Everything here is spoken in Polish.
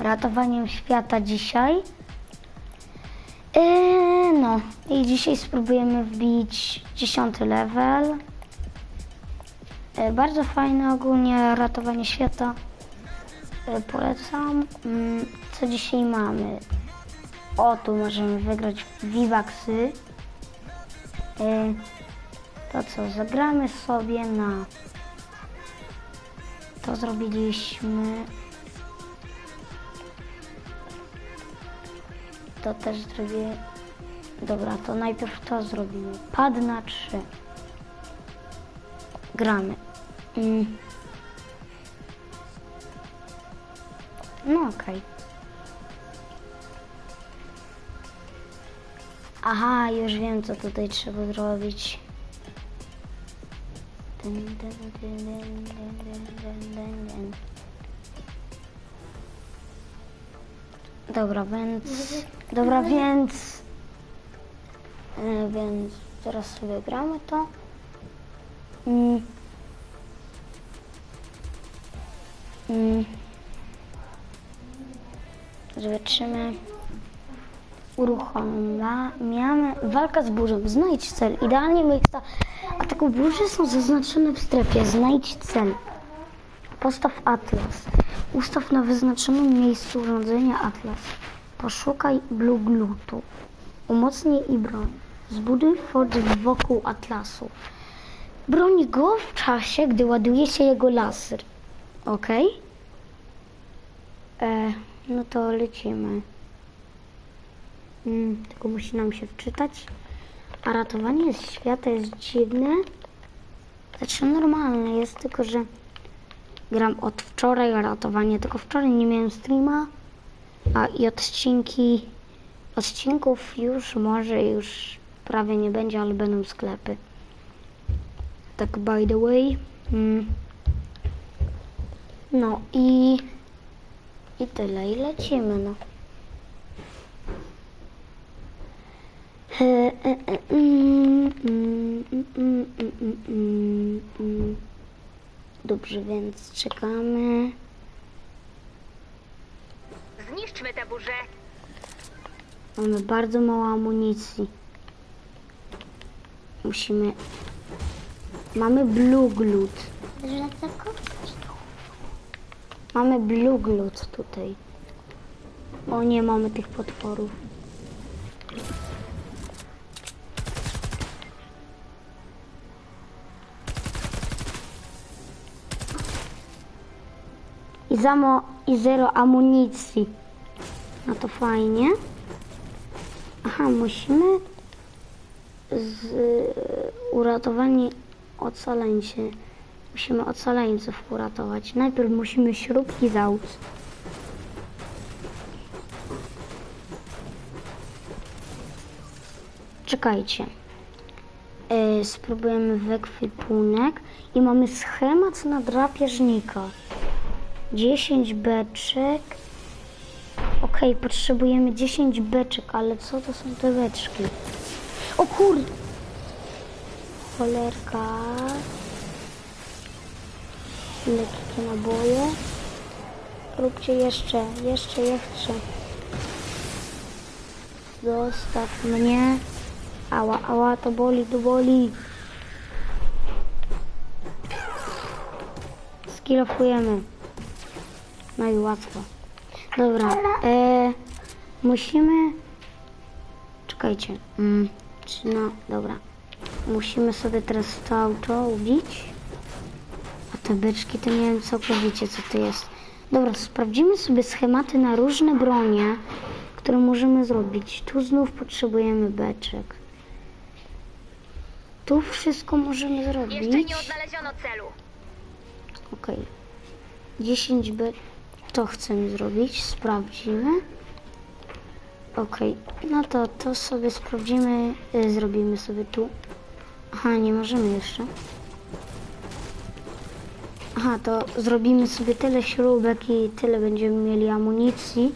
ratowaniem świata dzisiaj. Yy, no i dzisiaj spróbujemy wbić 10 level. Yy, bardzo fajne ogólnie ratowanie świata. Yy, polecam. Yy, co dzisiaj mamy? O, tu możemy wygrać. Yy, to co, zagramy sobie na... To zrobiliśmy. To też zrobię. Dobra, to najpierw to zrobimy. Pad na 3. Gramy. Mm. No okej. Aha, już wiem co tutaj trzeba zrobić. Dyn, dyn, dyn, Dobra, więc. Dobra, więc. e, Więc teraz sobie gramy to. Mm. Mm. Zobaczymy. Uruchamiamy. Walka z burzą. Znajdź cel. Idealnie miejsca ataku burzy są zaznaczone w strefie. Znajdź cel. Postaw atlas. Ustaw na wyznaczonym miejscu urządzenia atlas. Poszukaj blue glutu. Umocnij i broń. Zbuduj fort wokół atlasu. Broń go w czasie, gdy ładuje się jego laser. Ok? E, no to lecimy. Mm, tylko musi nam się wczytać. A ratowanie świata jest dziwne. Znaczy normalne jest, tylko że gram od wczoraj ratowanie, tylko wczoraj nie miałem streama, a i odcinki, odcinków już może już prawie nie będzie, ale będą sklepy. Tak by the way. Mm. No i i tyle i lecimy no. E, e, e, mm, mm, mm, mm, mm, mm, mm. Dobrze, więc czekamy. Zniszczmy tę burzę. Mamy bardzo mało amunicji. Musimy. Mamy blue glut. Mamy blue glut tutaj. O nie, mamy tych potworów. Zamo i zero amunicji. No to fajnie. Aha, musimy z uratowanie ocaleńcy. Musimy ocaleńców uratować. Najpierw musimy śrubki załóż. Czekajcie. E, spróbujemy w ekwipunek i mamy schemat na drapieżnika. 10 beczek. Okej, potrzebujemy 10 beczek, ale co to są te beczki? O kur... Cholerka. Lekkie naboje. Róbcie jeszcze, jeszcze, jeszcze. Zostaw mnie. Ała, ała, to boli, to boli. Skilofujemy. No i łatwo. Dobra, e, musimy... Czekajcie. Mm, no, dobra. Musimy sobie teraz to auto ubić. A te beczki to nie wiem całkowicie co to jest. Dobra, sprawdzimy sobie schematy na różne bronie, które możemy zrobić. Tu znów potrzebujemy beczek. Tu wszystko możemy zrobić. Jeszcze nie odnaleziono celu. Okej. 10 b. To chcemy zrobić. Sprawdzimy. Okej. No to to sobie sprawdzimy. y, Zrobimy sobie tu. Aha, nie możemy jeszcze. Aha, to zrobimy sobie tyle śrubek i tyle będziemy mieli amunicji.